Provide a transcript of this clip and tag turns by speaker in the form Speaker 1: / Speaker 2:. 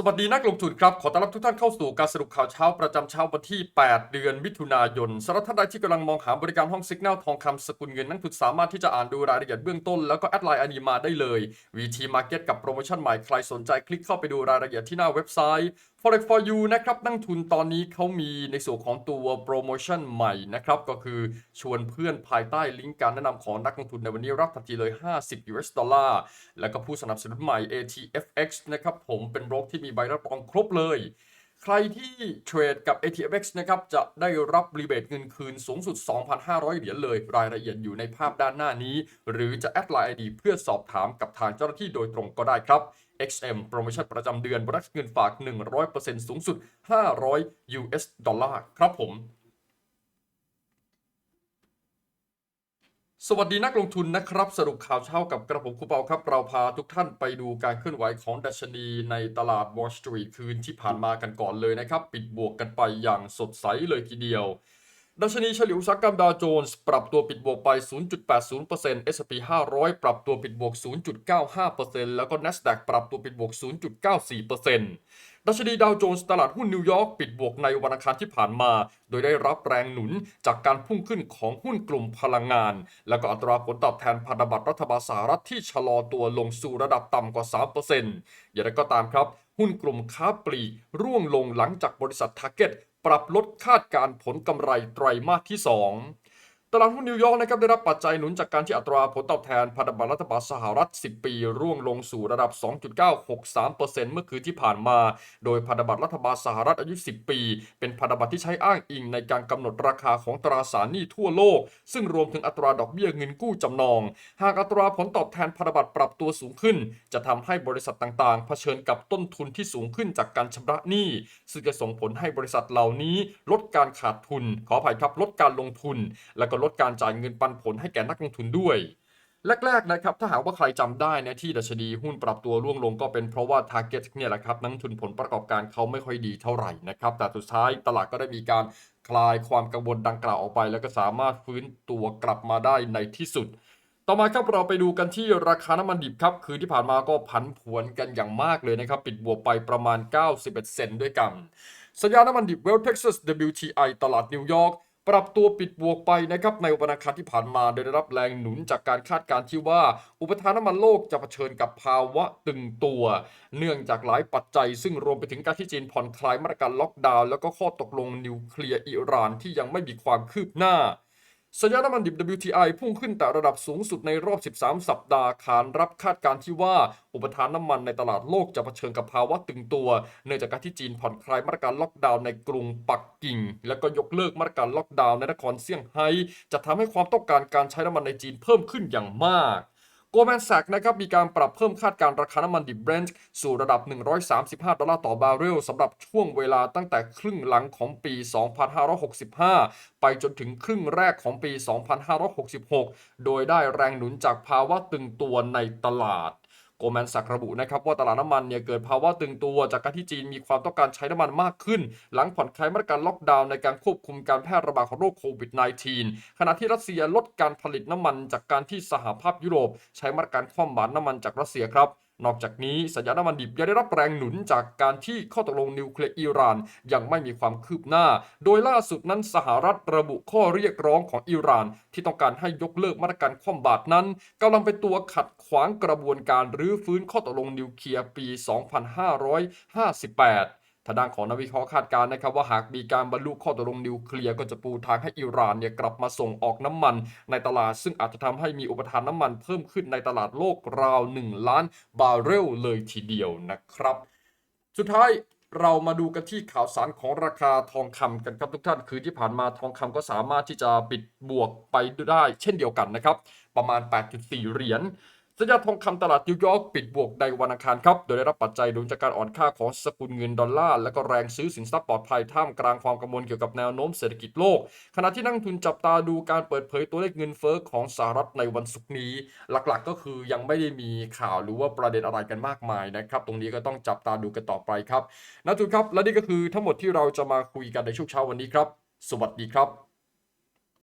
Speaker 1: สวัสดีนักลงทุนครับ ขอต้อนรับทุกท่านเข้าสู่การสรุปข่าวเช้าประจำเช้าวันที่ 8 เดือนมิถุนายนสำหรับท่านใดที่กำลังมองหาบริการห้องสิกแนลทองคำสกุลเงินนักทุนสามารถที่จะอ่านดูรายละเอียดเบื้องต้นแล้วก็แอดไลน์อันนี้มาได้เลย VT Market กับโปรโมชั่นใหม่ใครสนใจคลิกเข้าไปดูรายละเอียดที่หน้าเว็บไซต์ Forex for you นะครับนักลงทุนตอนนี้เขามีในส่วนของตัวโปรโมชั่นใหม่นะครับก็คือชวนเพื่อนภายใต้ลิงก์การแนะนำของนักลงทุนในวันนี้รับทันทีเลย 50 US ดอลลาร์แล้วก็ผู้สนับสนุนใหม่ ATFX นะครับผมเป็นบล็อกที่มีใบรับรองครบเลย ใครที่เทรดกับ ATFX นะครับจะได้รับรีเบทเงินคืนสูงสุด 2,500 เหรียญเลย รายละเอียดอยู่ในภาพด้านหน้านี้ หรือจะแอดไลน์ ID เพื่อสอบถามกับทางเจ้าหน้าที่โดยตรงก็ได้ครับ XM โปรโมชั่นประจำเดือนรักเงินฝาก 100%สูงสุด 500 US ดอลลาร์ครับผม สวัสดีนักลงทุนนะครับ สรุปข่าวเช้ากับกระผมครูเปาครับ เราพาทุกท่านไปดูการเคลื่อนไหวของดัชนีในตลาด Wall Street คืนที่ผ่านมากันก่อนเลยนะครับ ปิดบวกกันไปอย่างสดใสเลยทีเดียว ดัชนีเฉลี่ยอุตสาหกรรมดาวโจนส์ปรับตัวปิดบวกไป 0.80% S&P 500 ปรับตัวปิดบวก 0.95%แล้วก็ NASDAQ ปรับตัวปิดบวก 0.94%ดัชนีดาวโจนส์ตลาดหุ้นนิวยอร์กปิดบวกในวันอังคารที่ผ่านมา โดยได้รับแรงหนุนจากการพุ่งขึ้นของหุ้นกลุ่มพลังงาน และก็อัตราผลตอบแทนพันธบัตรรัฐบาลสหรัฐที่ชะลอตัวลงสู่ระดับต่ำกว่า 3%อย่างไรก็ตามครับ หุ้นกลุ่มค้าปลีกร่วงลงหลังจากบริษัททาร์เก็ตปรับลดคาดการผลกำไรไตรมาสที่ 2 ตลาดหุ้นนิวยอร์กนะครับได้รับปัจจัยหนุนจากการที่อัตราผลตอบแทนพันธบัตรรัฐบาลสหรัฐ 10 ปี ร่วงลงสู่ระดับ 2.963%เมื่อคืนที่ผ่านมา โดยพันธบัตรรัฐบาลสหรัฐอายุ 10 ปี เป็นพันธบัตรที่ใช้อ้างอิงในการกำหนดราคาของตราสารหนี้ทั่วโลก ซึ่งรวมถึงอัตราดอกเบี้ยเงินกู้จำนอง หากอัตราผลตอบแทนพันธบัตรปรับตัวสูงขึ้น จะทำให้บริษัทต่างๆ เผชิญกับต้นทุนที่สูงขึ้นจากการชำระหนี้ซึ่งจะส่งผลให้บริษัทเหล่านี้ ลดการขาดทุน ขออภัยครับลดการลงทุนและก็ลดการจ่ายเงินปันผลให้แก่นักลงทุนด้วยแรกๆนะครับถ้าหากว่าใครจำได้นะที่ดัชนีหุ้นปรับตัวร่วงลงก็เป็นเพราะว่า Target เนี่ยแหละครับนักทุนผลประกอบการเขาไม่ค่อยดีเท่าไหร่นะครับ แต่สุดท้ายตลาดก็ได้มีการคลายความกังวลดังกล่าวออกไป แล้วก็สามารถฟื้นตัวกลับมาได้ในที่สุด ต่อมาครับเราไปดูกันที่ราคาน้ำมันดิบครับ คือที่ผ่านมาก็ผันผวนกันอย่างมากเลยนะครับ ปิดบวกไปประมาณ 91 เซนต์ด้วยกันสัญญาณน้ำมันดิบ West Texas WTI ตลาดนิวยอร์ก ปรับตัวปิดบวกไปนะครับในวันอังคารที่ผ่านมาโดยได้รับแรงหนุนจากการคาดการณ์ที่ว่า อุปทานน้ำมันโลกจะเผชิญกับภาวะตึงตัว เนื่องจากหลายปัจจัย ซึ่งรวมไปถึงการที่จีนผ่อนคลายมาตรการล็อกดาวน์แล้วก็ข้อตกลงนิวเคลียร์อิหร่านที่ยังไม่มีความคืบหน้า สัญญาณน้ำมันดิบ WTI พุ่งขึ้นแต่ระดับสูงสุดในรอบ 13 สัปดาห์ ขานรับคาดการที่ว่า อุปทานน้ำมันในตลาดโลกจะเผชิญกับภาวะตึงตัว เนื่องจากการที่จีนผ่อนคลายมาตรการล็อกดาวน์ในกรุงปักกิ่ง และก็ยกเลิกมาตรการล็อกดาวน์ในนครเซี่ยงไฮ้จะทำให้ความต้องการการใช้น้ำมันในจีนเพิ่มขึ้นอย่างมาก โกลแมนแซกนะครับมีการปรับเพิ่มคาดการราคาน้ำมันดิบเบรนท์สู่ระดับ 135 ดอลลาร์ต่อบาร์เรลสำหรับช่วงเวลาตั้งแต่ครึ่งหลังของปี 2565 ไปจนถึงครึ่งแรกของปี 2566 โดยได้แรงหนุนจากภาวะตึงตัวในตลาด โกลแมนสักระบุนะครับว่าตลาดน้ำมันเนี่ยเกิดภาวะตึงตัวจากการที่จีนมีความต้องการใช้น้ำมันมากขึ้น หลังผ่อนคลายมาตรการล็อกดาวน์ในการควบคุมการแพร่ระบาดของโรคโควิด -19 ขณะที่รัสเซียลดการผลิตน้ำมันจากการที่สหภาพยุโรป ใช้มาตรการคว่ำบาตรน้ำมันจากรัสเซียครับ นอกจากนี้สัญญาณน้ำมันดิบยังได้รับแรงหนุนจากการที่ข้อตกลงนิวเคลียร์อิหร่านยังไม่มีความคืบหน้า โดยล่าสุดนั้นสหรัฐระบุข้อเรียกร้องของอิหร่าน ที่ต้องการให้ยกเลิกมาตรการคว่ำบาตรนั้นกำลังเป็นตัวขัดขวางกระบวนการรื้อฟื้นข้อตกลงนิวเคลียร์ปี 2558 ทางด้านของนักวิเคราะห์คาดการณ์นะครับว่าหากมีการบรรลุข้อตกลงนิวเคลียร์ก็จะปูทางให้อิหร่านเนี่ยกลับมาส่งออกน้ำมันในตลาด ซึ่งอาจจะทำให้มีอุปทานน้ำมันเพิ่มขึ้นในตลาดโลกราว 1 ล้านบาร์เรลเลยทีเดียวนะครับ สุดท้ายเรามาดูกันที่ข่าวสารของราคาทองคำกันครับทุกท่านคือที่ผ่านมาทองคำก็สามารถที่จะปิดบวกไปได้เช่นเดียวกันนะครับ ประมาณ 8.4 เหรียญ สัญญาทองคำตลาดนิวยอร์กปิดบวกในวันอังคารครับ โดยได้รับปัจจัยหนุนจากการอ่อนค่าของสกุลเงินดอลลาร์ และก็แรงซื้อสินทรัพย์ปลอดภัยท่ามกลางความกังวลเกี่ยวกับแนวโน้มเศรษฐกิจโลก ขณะที่นักทุนจับตาดูการเปิดเผยตัวเลขเงินเฟ้อของสหรัฐในวันศุกร์นี้ หลักๆ ก็คือยังไม่ได้มีข่าวหรือว่าประเด็นอะไรกันมากมายนะครับ ตรงนี้ก็ต้องจับตาดูกันต่อไปครับนักทุนครับและนี่ก็คือทั้งหมดที่เราจะมาคุยกันในช่วงเช้าวันนี้ครับ สวัสดีครับ